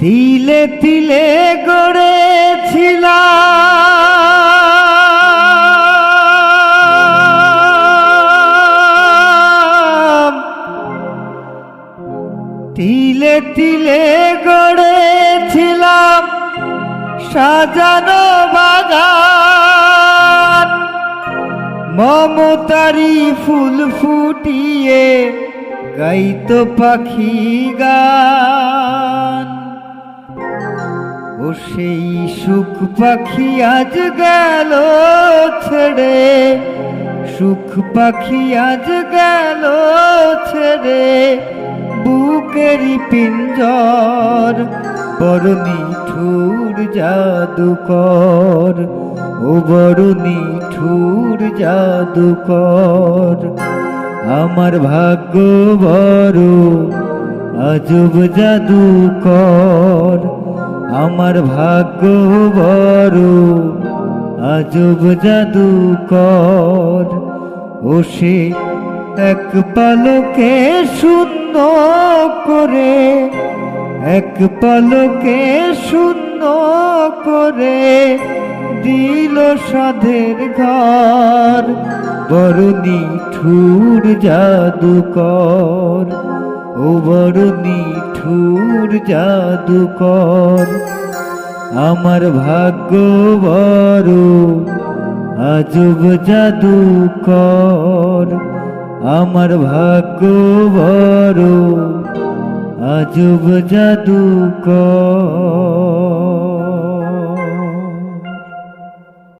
তিলে তিলে গড়েছিলাম। তিলে তিলে গড়েছিলাম সাজানো বাগান। মমতারি ফুল ফুটিয়ে গাইতো পাখি গান। ও সেই সুখ পাখি আজ গেল ছেড়ে। সুখ পাখি আজ গেল ছেড়ে। বুকেরই পিঞ্জর বড় নিঠুর জাদুকর। ও বড় নিঠুর জাদুকর। আমার ভাগ্য বড়, আজব জাদুকর আমার ভাগ্য বড়, আজব জাদুকর ও সে এক পালকে শূন্য করে, এক পালকে শূন্য করে দিল সাধের ঘর। বড় নিঠুর জাদুকর ও বড় নিঠুর জাদুকর। আমার ভাগ্য বড়, আজব জাদুকর। আমার ভাগ্য বড়, আজব জাদুকর।